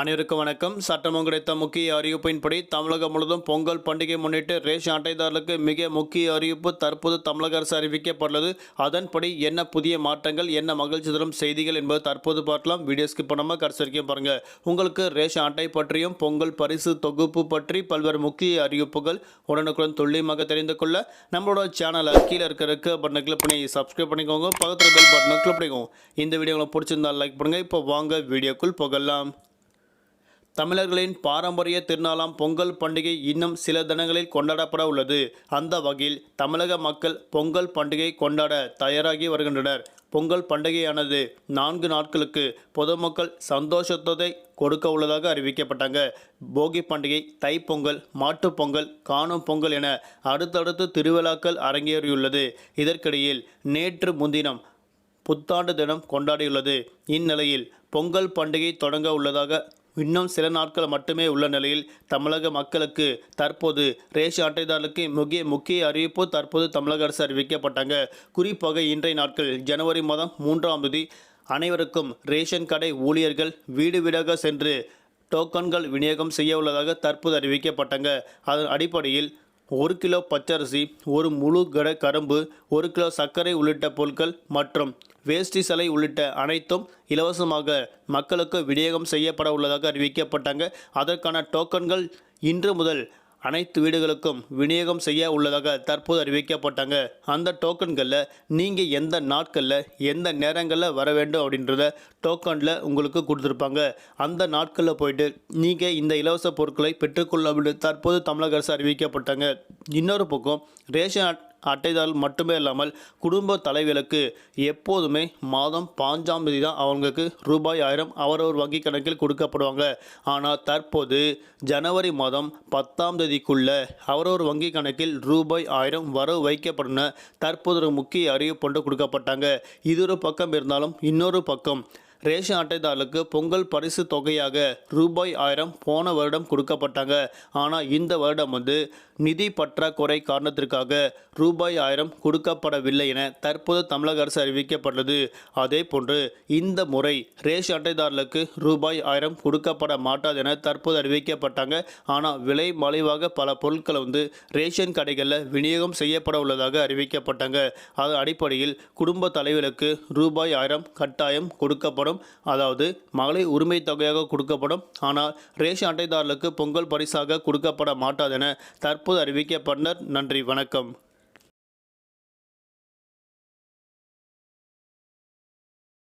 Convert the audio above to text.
அனைவருக்கும் வணக்கம். சட்டமும் கிடைத்த முக்கிய அறிவிப்பின்படி தமிழகம் முழுவதும் பொங்கல் பண்டிகை முன்னிட்டு ரேஷன் அட்டைதாரர்களுக்கு மிக முக்கிய அறிவிப்பு தற்போது தமிழக அரசு அறிவிக்கப்பட்டுள்ளது. அதன்படி என்ன புதிய மாற்றங்கள் என்ன மகிழ்ச்சி தரும் செய்திகள் என்பது தற்போது பார்க்கலாம். வீடியோஸ்க்கு பணமாக கடைசிக்கும் கடைசி வரைக்கும் பாருங்க. உங்களுக்கு ரேஷன் அட்டை பற்றியும் பொங்கல் பரிசு தொகுப்பு பற்றி பல்வேறு முக்கிய அறிவிப்புகள் உடனுக்குடன் துல்லியமாக தெரிந்து கொள்ள நம்மளோட சேனலை கீழே இருக்கிற பட்டனை கிளிக் பண்ணி சப்ஸ்கிரைப் பண்ணிக்கோங்க. பக்கத்தில் பெல் பட்டனை கிளிக் பண்ணிக்கோங்க. இந்த வீடியோ உங்களுக்கு பிடிச்சிருந்தால் லைக் பண்ணுங்கள் இப்போ வாங்க வீடியோக்குள் போகலாம். தமிழர்களின் பாரம்பரிய திருநாளாம் பொங்கல் பண்டிகை இன்னும் சில தினங்களில் கொண்டாடப்பட உள்ளது. அந்த வகையில் தமிழக மக்கள் பொங்கல் பண்டிகை கொண்டாட தயாராகி வருகின்றனர். பொங்கல் பண்டிகையானது நான்கு நாட்களுக்கு பொதுமக்கள் சந்தோஷத்தை கொடுக்க உள்ளதாக அறிவிக்கப்பட்டாங்க. போகி பண்டிகை தைப்பொங்கல் மாட்டுப்பொங்கல் காணும் பொங்கல் என அடுத்தடுத்து திருவிழாக்கள் அரங்கேறியுள்ளது. இதற்கிடையில் நேற்று முன்தினம் புத்தாண்டு தினம் கொண்டாடியுள்ளது. இந்நிலையில் பொங்கல் பண்டிகை தொடங்க உள்ளதாக இன்னும் சில நாட்கள் மட்டுமே உள்ள நிலையில் தமிழக மக்களுக்கு தற்போது ரேஷன் அட்டைதாரர்களுக்கு முக்கிய முக்கிய அறிவிப்பு தற்போது தமிழக அரசு அறிவிக்கப்பட்டாங்க. குறிப்பாக இன்றைய நாட்கள் ஜனவரி மாதம் மூன்றாம் தேதி அனைவருக்கும் ரேஷன் கடை ஊழியர்கள் வீடு வீடாக சென்று டோக்கன்கள் விநியோகம் செய்ய உள்ளதாக தற்போது அறிவிக்கப்பட்டாங்க. அதன் அடிப்படையில் ஒரு கிலோ பச்சரிசி ஒரு முழு கட கரும்பு ஒரு கிலோ சர்க்கரை உள்ளிட்ட பொருட்கள் மற்றும் வேஷ்டி சிலை உள்ளிட்ட அனைத்தும் இலவசமாக மக்களுக்கு விநியோகம் செய்யப்பட உள்ளதாக அறிவிக்கப்பட்டாங்க. அதற்கான டோக்கன்கள் இன்று முதல் அனைத்து வீடுகளுக்கும் விநியோகம் செய்ய உள்ளதாக தற்போது அறிவிக்கப்பட்டாங்க. அந்த டோக்கன்களில் நீங்கள் எந்த நாட்களில் எந்த நேரங்களில் வர வேண்டும் அப்படின்றத டோக்கனில் உங்களுக்கு கொடுத்துருப்பாங்க. அந்த நாட்களில் போயிட்டு நீங்கள் இந்த இலவச பொருட்களை பெற்றுக்கொள்ள அப்படின்னு தற்போது தமிழக அரசு அறிவிக்கப்பட்டாங்க. இன்னொரு பக்கம் ரேஷன் அட்டைதாரர் மட்டுமே இல்லாமல் குடும்ப தலைவிகளுக்கு எப்போதுமே மாதம் பாஞ்சாம் தேதி தான் அவங்களுக்கு ரூபாய் ஆயிரம் அவரவர் வங்கி கணக்கில் கொடுக்கப்படுவாங்க. ஆனால் தற்போது ஜனவரி மாதம் பத்தாம் தேதிக்குள்ள அவரவர் வங்கி கணக்கில் ரூபாய் ஆயிரம் வரவு வைக்கப்படும் தற்போது ஒரு முக்கிய அறிவிப்பு ஒன்று கொடுக்கப்பட்டாங்க. இது ஒரு பக்கம் இருந்தாலும் இன்னொரு பக்கம் ரேஷன் அட்டைதாரர்களுக்கு பொங்கல் பரிசு தொகையாக ரூபாய் ஆயிரம் போன வருடம் கொடுக்கப்பட்டாங்க. ஆனால் இந்த வருடம் வந்து நிதி பற்றாக்குறை காரணத்திற்காக ரூபாய் ஆயிரம் கொடுக்கப்படவில்லை என தற்போது தமிழக அரசு அறிவிக்கப்பட்டது அதே போன்று இந்த முறை ரேஷன் அட்டைதாரர்களுக்கு ரூபாய் ஆயிரம் கொடுக்கப்பட மாட்டாது என தற்போது அறிவிக்கப்பட்டாங்க. ஆனால் விலை மலிவாக பல பொருட்களை வந்து ரேஷன் கடைகளில் விநியோகம் செய்யப்பட உள்ளதாக அறிவிக்கப்பட்டாங்க. அதன் அடிப்படையில் குடும்ப தலைவர்களுக்கு ரூபாய் ஆயிரம் கட்டாயம் கொடுக்கப்படும். அதாவது மகளிர் உரிமை தொகையாக கொடுக்கப்படும். ஆனால் ரேஷன் அட்டைதாரர்களுக்கு பொங்கல் பரிசாக கொடுக்கப்பட மாட்டாதென தற்போது அறிவிக்கப்பட்டனர். நன்றி வணக்கம்.